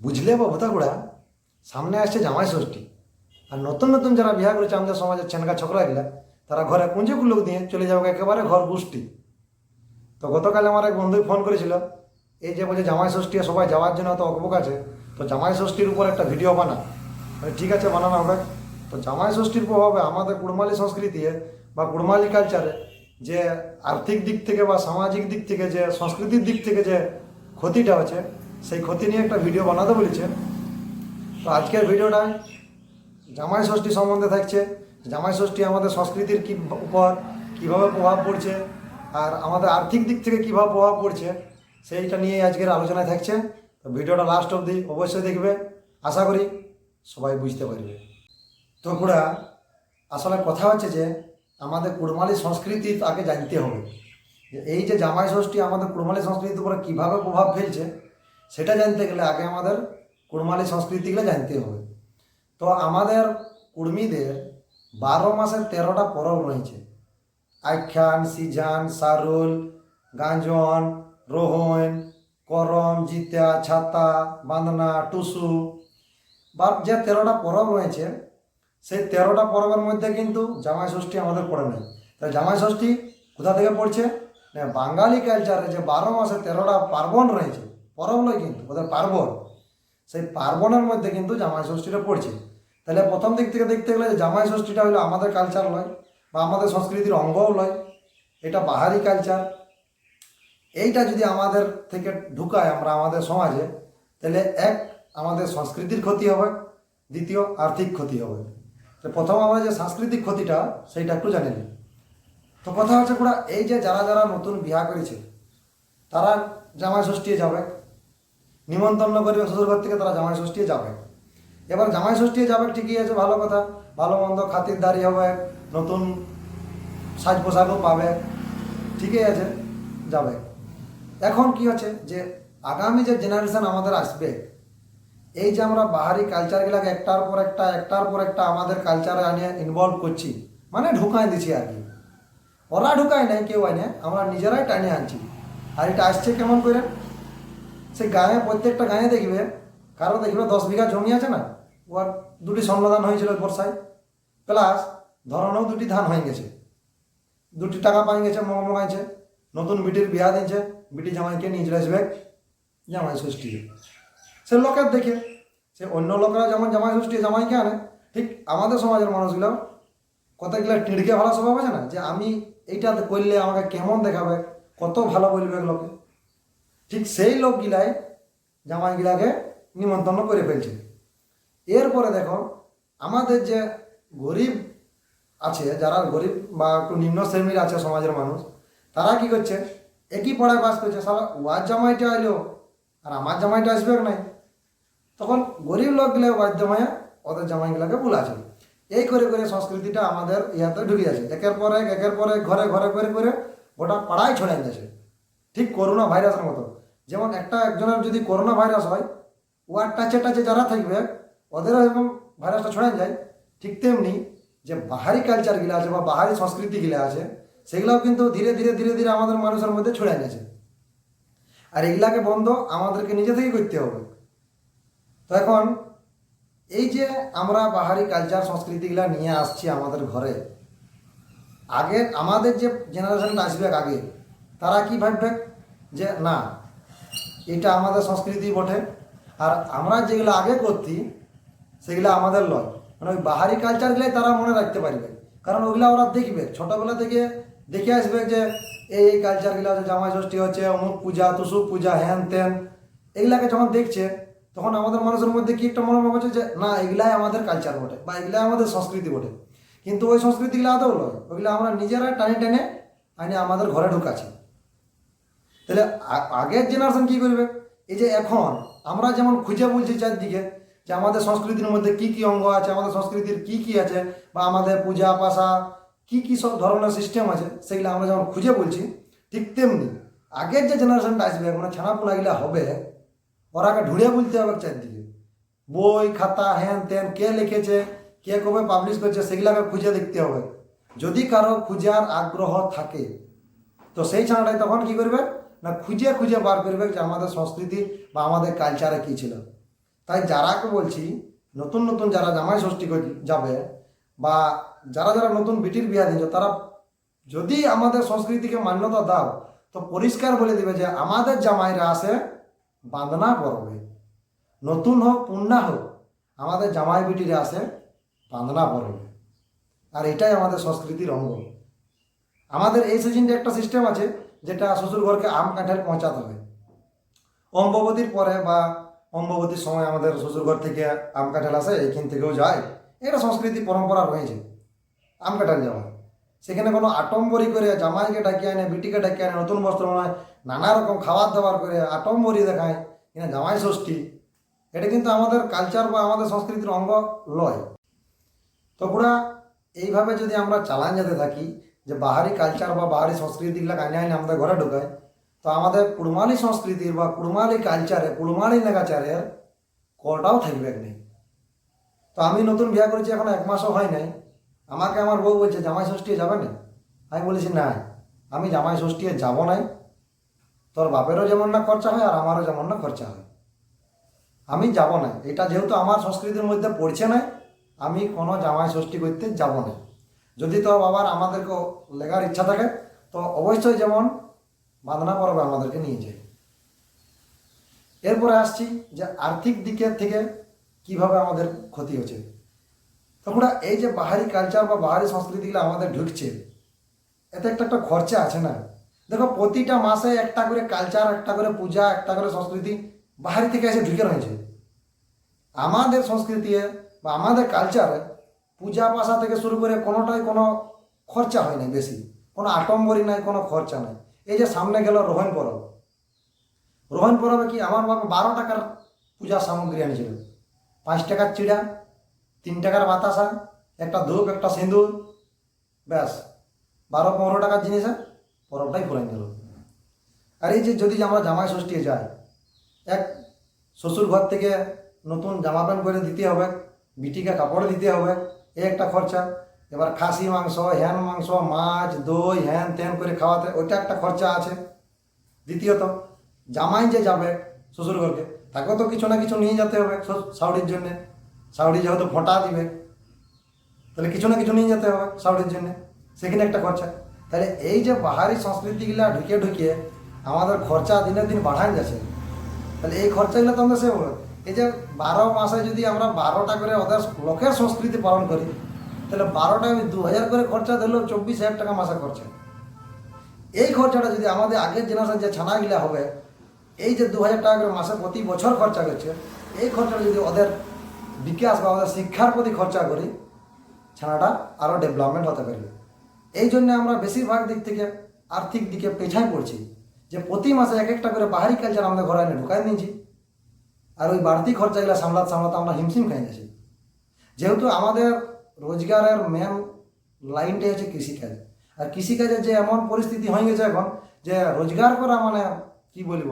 বুঝলে বা ভোতাগুড়া সামনে আসছে জামাই ষষ্ঠী। আর নতুন নতুন যারা বিয়ে করেছে, আমাদের সমাজের ছেনকা ছোকরা গিলা তারা ঘরে পুঁজি লোক দিয়ে চলে যাবে একেবারে ঘর বুষ্টি তো গতকাল আমার এক বন্ধু ফোন করেছিল, এই যে বলছে জামাই ষষ্ঠী সবাই যাওয়ার জন্য তো অকবক আছে, তো জামাই ষষ্ঠীর উপর একটা ভিডিও বানা। মানে ঠিক আছে, বানানো হবে। তো জামাই ষষ্ঠীর প্রভাবে আমাদের কুড়মালি সংস্কৃতি বা কুড়মালি কালচারে যে আর্থিক দিক থেকে বা সামাজিক দিক থেকে যে সংস্কৃতির দিক থেকে যে ক্ষতিটা আছে সেই ক্ষতি নিয়ে একটা ভিডিও বানাতে বলেছে। তো আজকের ভিডিওটায় জামাই ষষ্ঠী সম্বন্ধে থাকছে। জামাই ষষ্ঠী আমাদের সংস্কৃতির কী উপর কীভাবে প্রভাব পড়ছে, আর আমাদের আর্থিক দিক থেকে কীভাবে প্রভাব পড়ছে, সেইটা নিয়ে আজকের আলোচনায় থাকছে। তো ভিডিওটা লাস্ট অবধি অবশ্যই দেখবে। আশা করি সবাই বুঝতে পারবে। তো পুরা আসলে কথা হচ্ছে যে আমাদের কুড়মালি সংস্কৃতি আগে জানতে হবে। এই যে জামাই ষষ্ঠী আমাদের কুড়মালি সংস্কৃতির উপরে কীভাবে প্রভাব ফেলছে সেটা জানতে গেলে আগে আমাদের কুড়মালি সংস্কৃতিগুলো জানতে হবে। তো আমাদের কুর্মীদের বারো মাসের তেরোটা পরব রয়েছে। আখ্যান, সিজান, সারুল, গাঞ্জন, রোহন, করম, জিতা, ছাতা, বান্দনা, টুসু। বা যে তেরোটা পরব রয়েছে, সেই তেরোটা পরবের মধ্যে কিন্তু জামাই ষষ্ঠী আমাদের পড়ে নেই। তাহলে জামাই ষষ্ঠী কোথা থেকে পড়ছে? বাঙালি কালচারে যে বারো মাসে তেরোটা পার্বণ রয়েছে পরব নয় কিন্তু ওদের পার্বণ। সেই পার্বণের মধ্যে কিন্তু জামাই ষষ্ঠীটা পড়ছে। তাহলে প্রথম দিক থেকে দেখতে গেলে জামাই ষষ্ঠীটা হলো আমাদের কালচার নয়, বা আমাদের সংস্কৃতির অঙ্গও নয়, এটা বাহারি কালচার এইটা যদি আমাদের থেকে ঢুকায় আমরা আমাদের সমাজে, তাহলে এক, আমাদের সংস্কৃতির ক্ষতি হবে, দ্বিতীয়, আর্থিক ক্ষতি হবে। তো প্রথম আমরা যে সাংস্কৃতিক ক্ষতিটা, সেইটা একটু জানি। তো কথা হচ্ছে পুরা এই যে যারা যারা নতুন বিয়া করেছে, তারা জামাই ষষ্ঠী যাবে। নিমন্ত্রণ করবে শ্বশুরঘর থেকে তারা জামাই ষষ্ঠী যাবে। এবার জামাই ষষ্ঠী যাবে ঠিকই আছে, ভালো কথা। ভালো মন্দ খাতিরদারি হবে, নতুন সাজ পোশাকও পাবে, ঠিকই আছে, যাবে। এখন কি হচ্ছে যে আগামী যে জেনারেশন আমাদের আসবে, এই যে আমরা বাহারি কালচারগুলাকে একটার পর একটা, একটার পর একটা আমাদের কালচারে আনিয়ে ইনভলভ করছি মানে ঢুকাই দিচ্ছি আর কি। ওরা ঢুকায় নাই, কেউ আনে, আমরা নিজেরাই টানে আনছি। আর এটা আসছে কেমন করে? সে গায়ে প্রত্যেকটা গায়ে দেখবে, কারও দেখবে দশ বিঘা জমি আছে না ওর দুটি স্বর্ণদান হয়েছিল বর্ষায়। প্লাস ধরনেও দুটি ধান হয়ে গেছে। দুটি টাকা পাই গেছে মগ মগাইছে নতুন বিটির বিয়া দিয়েছে, বিটি জামাইকে নিয়ে চলে আসবে জামাই ষষ্ঠী। সে লোকের দেখে, সে অন্য লোকেরা যেমন জামাই ষষ্ঠী জামাইকে আনে, ঠিক আমাদের সমাজের মানুষগুলো কতগুলো টিড়কে ভালো স্বভাব আছে না, যে আমি এইটা করলে আমাকে কেমন দেখাবে, কত ভালো বলবে লোকে। ঠিক সেই লোকগুলাই জামাইগুলাকে নিমন্ত্রণ করে ফেলছে। এরপরে দেখো, আমাদের যে গরিব আছে, যারা গরিব বা একটু নিম্ন শ্রেণির আছে সমাজের মানুষ, তারা কি করছে? একই পড়ায় বাস করছে। সারা ওয়ার জামাইটা আইলো আর আমার জামাইটা আসবে নাই? তখন গরিব লোকগুলো বাধ্য হয়ে ওদের জামাইগুলোকে বুলাছে এই করে করে সংস্কৃতিটা আমাদের ইয়াতে ঢুকে যাচ্ছে। একের পর এক, একের পর ঘরে ঘরে করে করে গোটা পাড়ায় ছড়াই যাচ্ছে। ঠিক করোনা ভাইরাসের মতো। যেমন একটা একজনের যদি করোনা ভাইরাস হয় ওয়ার টাচে টাচে যারা থাকবে, ওদেরও এরকম ভাইরাসটা ছড়াই যায়। ঠিক তেমনি যে বাহারি কালচারগুলো আছে বা বাহারি সংস্কৃতিগুলো আছে, সেগুলোও কিন্তু ধীরে ধীরে ধীরে ধীরে আমাদের মানুষের মধ্যে ছড়াই গেছে। আর এগুলাকে বন্ধ আমাদেরকে নিজে থেকে করতে হবে। তো এখন, এই যে আমরা বাহারি কালচার সংস্কৃতিগুলা নিয়ে আসছি আমাদের ঘরে, আগে আমাদের যে জেনারেশনটা আসবে আগে, তারা কি ভাববে? যে না এটা আমাদের সংস্কৃতি বটে। আর আমরা যেগুলো আগে করতি, সেগুলো আমাদের লয়। মানে ওই বাহারি কালচারগুলাই তারা মনে রাখতে পারবে। কারণ ওগুলা ওরা দেখবে। ছোটোবেলা থেকে দেখে আসবে যে, এই এই কালচারগুলো জামাই ষষ্ঠী হচ্ছে, অমুক পূজা তুসু পূজা হ্যান ত্যান এগুলাকে যখন দেখছে, তখন আমাদের মানুষের মধ্যে কি একটা মনোভাব হচ্ছে যে, না, এগুলাই আমাদের কালচার বটে বা এগুলাই আমাদের সংস্কৃতি বটে। কিন্তু ওই সংস্কৃতিগুলো আদৌ নয় ওগুলো আমরা নিজেরা টানে টেনে আনে আমাদের ঘরে ঢুকাছি তাহলে আগের জেনারেশন কি করবে? এই যে এখন, আমরা যেমন খুঁজে বলছি চারদিকে যে আমাদের সংস্কৃতির মধ্যে কি কি অঙ্গ আছে, আমাদের সংস্কৃতির কি কি আছে, বা আমাদের পূজা, পাশা, কি কি সব ধরনের সিস্টেম আছে, সেগুলো আমরা যেমন খুঁজে বলছি, ঠিক তেমনি আগের যে জেনারেশনটা আসবে মানে ছানাপোনাগুলা হবে ওরাকে ঢুড়ে বলতে হবে চারদিকে। বই, খাতা, হ্যান ত্যান, কে লিখেছে, কে কবে পাবলিশ করছে সেগুলাকে খুঁজে দেখতে হবে। যদি কারও খুঁজার আগ্রহ থাকে, তো সেই ছানাটাই তখন কি করবে? না খুঁজে খুঁজে বার করবে যে আমাদের সংস্কৃতি বা আমাদের কালচারে কী ছিল। তাই যারাকে বলছি, নতুন নতুন যারা জামাই ষষ্ঠী যাবে বা যারা যারা নতুন বিটির বিয়া দিচ্ছ তারা যদি আমাদের সংস্কৃতিকে মান্যতা দাও, তো পরিষ্কার বলে দিবে যে আমাদের জামাইরা আসে বাঁধনা পরবে। নতুন হোক পুণ্যা হোক, আমাদের জামাই বিটিরা আসে বাঁধনা পরবে। আর এটাই আমাদের সংস্কৃতির অঙ্গ। আমাদের এই সিজনটা একটা সিস্টেম আছে যেটা শ্বশুর ঘরকে আম কাঁঠাল পৌঁছাতে হবে। অম্ববতীর পরে বা অম্ববতীর সময় আমাদের শ্বশুর ঘর থেকে আম কাঁঠাল আসে, এখান থেকেও যায়। এটা সংস্কৃতি পরম্পরা রয়েছে, আম কাঁঠাল যাওয়া সেখানে কোনো আটম্বরি করে জামাইকে ডাকিয়ে আনে, বিটিকে ডাকিয়ে আনে, নতুন বস্ত্র নয় নানা রকম খাবার দাবার করে আটম্বরি দেখায়, কিনা জামাই ষষ্ঠী। এটা কিন্তু আমাদের কালচার বা আমাদের সংস্কৃতির অঙ্গ লয়। তো পুরা এইভাবে যদি আমরা চালান যেতে থাকি যে বাহারি কালচার বা বাহারি সংস্কৃতিগুলো আইনে আইনে আমাদের ঘরে ঢোকায়। তো আমাদের কুড়মালি সংস্কৃতির বা কুড়মালি কালচারে কুড়মালি নেগাচারের কটাও থাকবে নেই। তো আমি নতুন বিয়ে করেছি, এখন এক মাসও হয় নাই। আমাকে আমার বউ বলছে, জামাই ষষ্ঠী যাবে না? আমি বলেছি, না, আমি জামাই ষষ্ঠী যাব নাই তোর বাপেরও যেমন না খরচা হয়, আর আমারও যেমন না খরচা হয়। আমি যাব না। এটা যেহেতু আমার সংস্কৃতির মধ্যে পড়ছে না, আমি কোনো জামাই ষষ্ঠী করতে যাব না। যদি তো বাবার আমাদেরকে লেখার ইচ্ছা থাকে, তো অবশ্যই যেমন বাঁধনা পরবে আমাদেরকে নিয়ে যায়। এরপরে আসছি যে আর্থিক দিকের থেকে কীভাবে আমাদের ক্ষতি হচ্ছে। তখন এই যে বাহারি কালচার বা বাহারি সংস্কৃতিগুলো আমাদের ঢুকছে, এতে একটা একটা খরচা আছে না? দেখো, প্রতিটা মাসে একটা করে কালচার একটা করে পূজা, একটা করে সংস্কৃতি বাহারি থেকে এসে ঢুকে রয়েছে। আমাদের সংস্কৃতি বা আমাদের কালচারে পূজা পাশা থেকে শুরু করে কোনোটাই কোনো খরচা হয় না বেশি। কোনো আটম্বরী নাই, কোনো খরচা নাই। এই যে সামনে গেল রোহন পরব। রোহন পরবে কি? আমার বাবা বারো টাকার পূজার সামগ্রী আনিছিল। পাঁচ টাকার চিড়া, তিন টাকার বাতাসা, একটা ধূপ, একটা সিঁদুর, ব্যাস। বারো, পনেরো টাকার জিনিস পরবটাই ফুরাই গেল আর এই যে যদি আমরা জামাই ষষ্ঠী যাই, এক শ্বশুর ঘর থেকে নতুন জামা প্যান্ট করে দিতে হবে, বিটিকে কাপড় দিতে হবে এই একটা খরচা। এবার খাসি মাংস হ্যান মাংস, মাছ, দই হ্যান ত্যান করে খাওয়াতে ওইটা একটা খরচা আছে। দ্বিতীয়ত, জামাই যে যাবে শ্বশুর ঘরকে তাকেও তো কিছু না কিছু নিয়ে যেতে হবে শাওড়ির জন্যে। শাওড়ি যেহেতু ফোঁটা দিবে, তাহলে কিছু না কিছু নিয়ে যেতে হবে শাওড়ির জন্যে। সেখানে একটা খরচা। তাহলে এই যে বাহারি সংস্কৃতিগুলো ঢুকিয়ে ঢুকিয়ে আমাদের খরচা দিনের দিন বাড়ান যাচ্ছে, তাহলে এই খরচাগুলো তো আমরা সে এই যে বারো মাসে যদি আমরা বারোটা করে ওদের লোকের সংস্কৃতি পালন করি, তাহলে বারোটা আমি দু হাজার করে খরচা দিলেও চব্বিশ হাজার টাকা মাসে খরচা। এই খরচাটা যদি আমাদের আগের জেনারেশন যে ছানাগুলা হবে, এই যে দু হাজার টাকা করে মাসে প্রতি বছর খরচা করছে, এই খরচাটা যদি ওদের বিকাশ বা ওদের শিক্ষার প্রতি খরচা করি, ছানাটা আরও ডেভেলপমেন্ট হতে পারবে। এই জন্য আমরা বেশিরভাগ দিক থেকে আর্থিক দিকে পেছায় পড়ছি, যে প্রতি মাসে এক একটা করে বাহারি কালচার আমাদের ঘরে এনে ঢুকাই নিয়েছি। আর ওই বাড়তি খরচাগুলো সামলাতে সামলাতে আমরা হিমশিম খাই যাচ্ছি যেহেতু আমাদের রোজগারের মেন লাইনটাই হচ্ছে কৃষিকাজ। আর কৃষিকাজের যে এমন পরিস্থিতি হয়ে গেছে এখন, যে রোজগার করা মানে কি বলব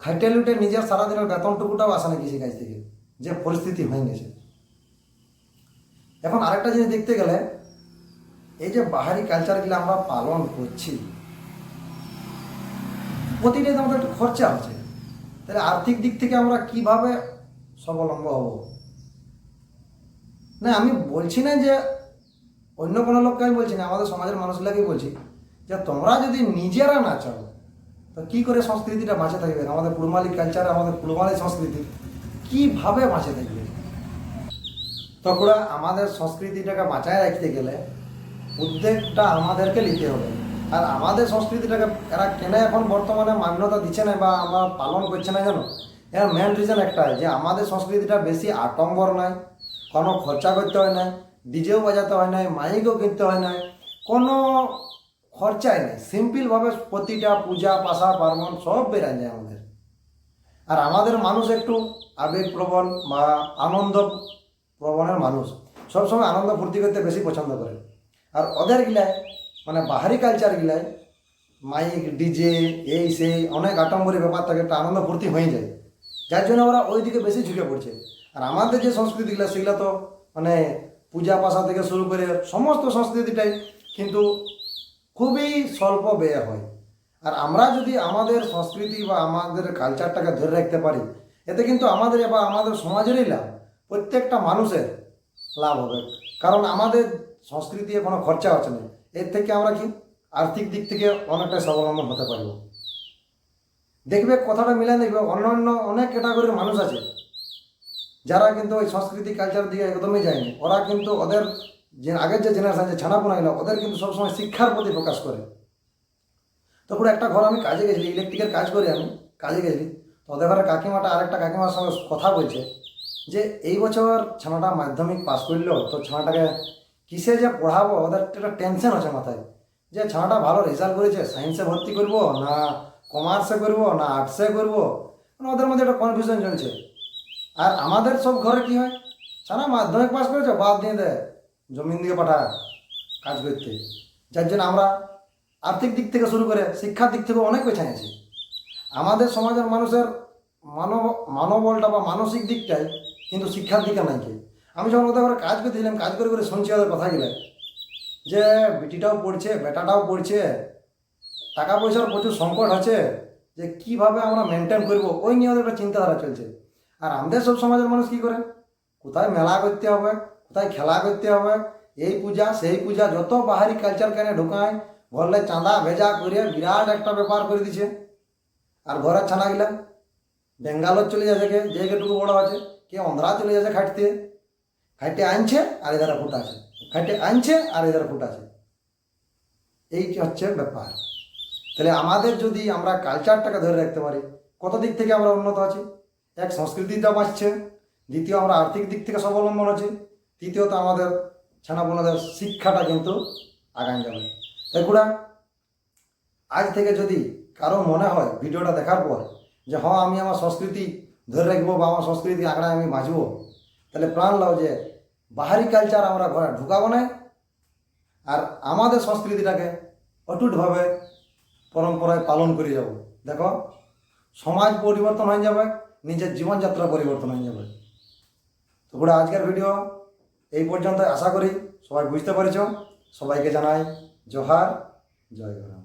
খাইটে লুটে নিজের সারাদিনের বেতনটুকুটাও আসে না কৃষিকাজ থেকে, যে পরিস্থিতি হয়ে গেছে। এখন আরেকটা জিনিস দেখতে গেলে, এই যে বাহারি কালচারগুলো আমরা পালন করছি প্রতিটাতে আমাদের একটু খরচা আছে। তাহলে আর্থিক দিক থেকে আমরা কীভাবে স্বাবলম্ব হব? না, আমি বলছি না যে অন্য কোনো লোককে আমি বলছি না, আমাদের সমাজের মানুষগুলোকেই বলছি যে তোমরা যদি নিজেরা না চাও, তো কী করে সংস্কৃতিটা বাঁচে থাকবে? আমাদের কুড়মালি কালচার আমাদের কুড়মালি সংস্কৃতি, কীভাবে বাঁচে থাকবে? তখন আমাদের সংস্কৃতিটাকে বাঁচায় রাখতে গেলে উদ্যোগটা আমাদেরকে নিতে হবে। আর আমাদের সংস্কৃতিটাকে এরা কেন এখন বর্তমানে মান্যতা দিচ্ছে না বা আমরা পালন করছে না জানো? এর মেন রিজন একটাই, যে আমাদের সংস্কৃতিটা বেশি আটম্বর নয়, কোনো খরচা করতে হয় না ডিজেও বাজাতে হয় না মাইকও কিনতে হয় না, কোনো খরচাই নেই। সিম্পলভাবে প্রতিটা পূজা, পাশা, পার্বণ সব বেরায় যায় আমাদের। আর আমাদের মানুষ একটু আবেগপ্রবণ বা আনন্দ প্রবণের মানুষ। সবসময় আনন্দ ফুর্তি করতে বেশি পছন্দ করে। আর ওদের গিলায় মানে বাহারি কালচার গিলায় মাইক ডিজে এই সেই, অনেক আটম্বরী ব্যাপার থাকে একটা আনন্দ ফুর্তি হয়ে যায়। যার জন্য ওরা ওই দিকে বেশি ঝুঁকে পড়ছে। আর আমাদের যে সংস্কৃতিগুলো সেগুলো তো মানে পূজা পাশা থেকে শুরু করে সমস্ত সংস্কৃতিটাই কিন্তু খুবই স্বল্প ব্যয় হয়। আর আমরা যদি আমাদের সংস্কৃতি বা আমাদের কালচারটাকে ধরে রাখতে পারি, এতে কিন্তু আমাদের বা আমাদের সমাজেরই লাভ, প্রত্যেকটা মানুষের লাভ হবে। কারণ আমাদের সংস্কৃতি কোনো খরচা হচ্ছে না। এর থেকে আমরা কি আর্থিক দিক থেকে অনেকটা স্বাবলম্বন হতে পারব? দেখবে কথাটা মিলে দেখবে অন্য অন্য অনেক ক্যাটাগরির মানুষ আছে, যারা কিন্তু ওই সংস্কৃতি কালচার দিকে একদমই যায়নি। ওরা কিন্তু ওদের যে আগের যে জেনারেশন যে ছানাপোনা গেলো ওদের কিন্তু সবসময় শিক্ষার প্রতি ফোকাস করে। তো পুরো একটা ঘর আমি কাজে গেছিলি ইলেকট্রিকের কাজ করি আমি, কাজে গেছি। তো ওদের ঘরে কাকিমাটা, আরেকটা কাকিমার সঙ্গে কথা বলছে যে, এই বছর ছানাটা মাধ্যমিক পাস করলেও তো ছানাটাকে কিসে যে পড়াবো? ওদের একটা টেনশন আছে মাথায়। যে ছানাটা ভালো রেজাল্ট করেছে সায়েন্সে ভর্তি করব, না কমার্সে করব, না আর্টসে করব? মানে ওদের মধ্যে একটা কনফিউশন চলছে। আর আমাদের সব ঘরে কি হয়? ছানা মাধ্যমিক পাস করেছে, বাদ দিয়ে দেয় জমিন দিয়ে পাঠায় কাজ করতে। যার জন্য আমরা আর্থিক দিক থেকে শুরু করে শিক্ষার দিক থেকে অনেক পেছায় আছি। আমাদের সমাজের মানুষের মানব মানবলটা বা মানসিক দিকটাই কিন্তু শিক্ষার দিকে নাই আমি যখন ওদের ঘরে কাজ করতেছিলাম কাজ করে করে শুনছি ওদের কথা গেলে। যে বিটিটাও পড়ছে, বেটাটাও পড়ছে টাকা পয়সার প্রচুর সংকট আছে, যে কীভাবে আমরা মেনটেন করব, ওই নিয়ে ওদের একটা চিন্তাধারা চলছে। আর আমাদের সব সমাজের মানুষ কি করে? কোথায় মেলা করতে হবে, কোথায় খেলা করতে হবে, এই পূজা, সেই পূজা, যত বাহারি কালচার কেনে ঢুকায়, ঘরলে চাঁদা ভেজা করে বিরাট একটা ব্যাপার করে দিছে। আর ঘরের ছানা গিলা বেঙ্গালোর চলে যাচ্ছে কে, যে কেটুকু বড় আছে, কে অন্ধ্রা চলে যাচ্ছে খাটতে। খাইটে আনছে, আর এধারে ফুট আছে। খাইটে আনছে, আর এধারে ফুট আছে। এই হচ্ছে ব্যাপার। তাহলে আমাদের যদি আমরা কালচারটাকে ধরে রাখতে পারি, কত দিক থেকে আমরা উন্নত আছি? এক সংস্কৃতিটা বাঁচছে দ্বিতীয়, আমরা আর্থিক দিক থেকে স্বাবলম্বন আছি তৃতীয়ত, আমাদের ছানাপোনাদের শিক্ষাটা কিন্তু আগান যাবে। কুড়া, আজ থেকে যদি কারও মনে হয় ভিডিওটা দেখার পর যে হ্যাঁ আমি আমার সংস্কৃতি ধরে রাখব বা আমার সংস্কৃতি আঁকড়ায় আমি বাঁচবো, তাহলে প্রাণ লাও যে বাহারি কালচার আমরা ঘরে ঢুকাবো না। আর আমাদের সংস্কৃতিটাকে অটুটভাবে পরম্পরায় পালন করে যাব। দেখো, সমাজ পরিবর্তন হয়ে যাবে, নিজের জীবনযাত্রা পরিবর্তন হয়ে যাবে। তো পুরো আজকের ভিডিও এই পর্যন্ত আশা করি সবাই বুঝতে পেরেছ। সবাইকে জানাই জোহার, জয় গরম